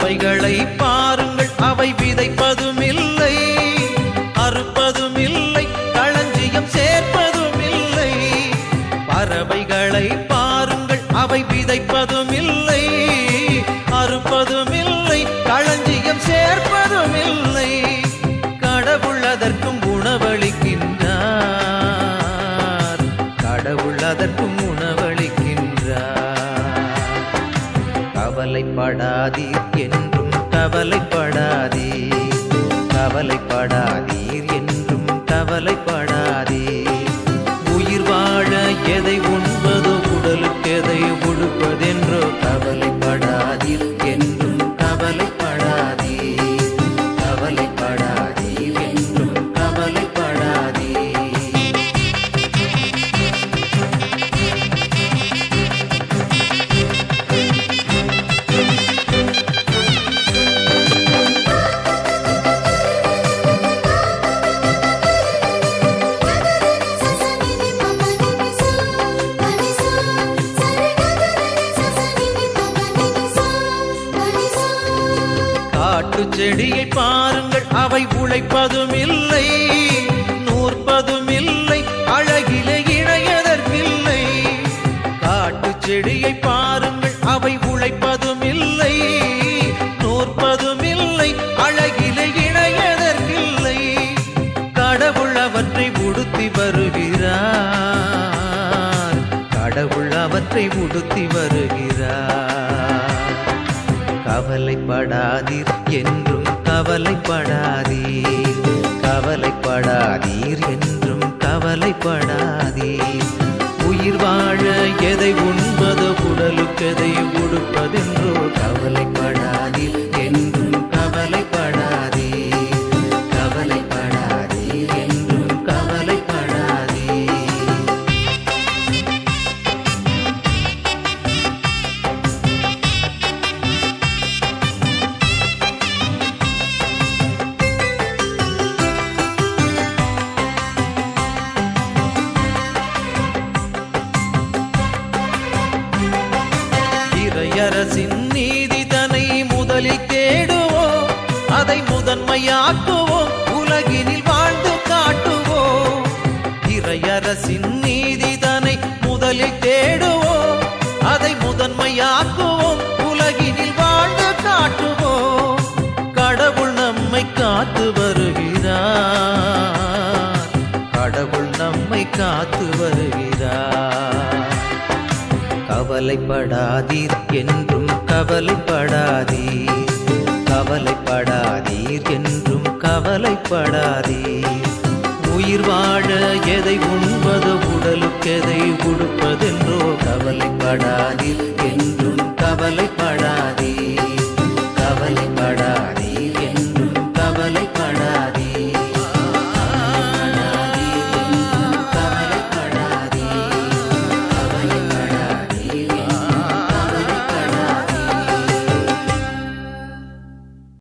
அவைகளை பாருங்கள். அவை விதைப்பதும் இல்லை அறுப்பதும் இல்லை களஞ்சியம் சேர்ப்பதும் இல்லை பறவைகளை பாருங்கள். அவை விதைப்பதும் இல்லை கவலைப்படாதீர் என்றும் கவலைப்படாதீர். கவலைப்படாதீர் என்றும் கவலைப்படா காட்டு செடியை பாருங்கள். அவை உழைப்பதும் இல்லை நூற்பதும் இல்லை அழகிலே இணையதற்கில்லை. காட்டு செடியை பாருங்கள் அவை உழைப்பதும் இல்லை நூற்பதும் இல்லை அழகிலே இணையதற்கில்லை. கடவுள் அவற்றை உடுத்தி வருகிறார். கடவுள் அவற்றை உடுத்தி வருகிறார். கவலைப்படாதீர் என்றும் கவலைப்படாதீர். கவலைப்படாதீர் என்றும் கவலைப்படாதீர். உயிர் வாழ எதை இறையரசின் நீதி தனை முதலில் தேடுவோம். அதை முதன்மையாக்குவோம். உலகினில் வாழ்ந்து காட்டுவோம். இறையரசின் நீதி தனை முதலில் தேடுவோம். அதை முதன்மையாக்குவோம். உலகினில் வாழ்ந்து காட்டுவோம். கடவுள் நம்மை காத்து வருகிறார். கடவுள் நம்மை காத்து வருகிறார். கவலைப்படாதீர் என்றும் கவலைப்படாதீர். கவலைப்படாதீர் என்றும் கவலைப்படாதீர். உயிர் வாழ எதை உண்பது உடலுக்கெதை உடுப்பதென்றோ கவலைப்படாதீர் என்றும் கவலைப்படாதீர்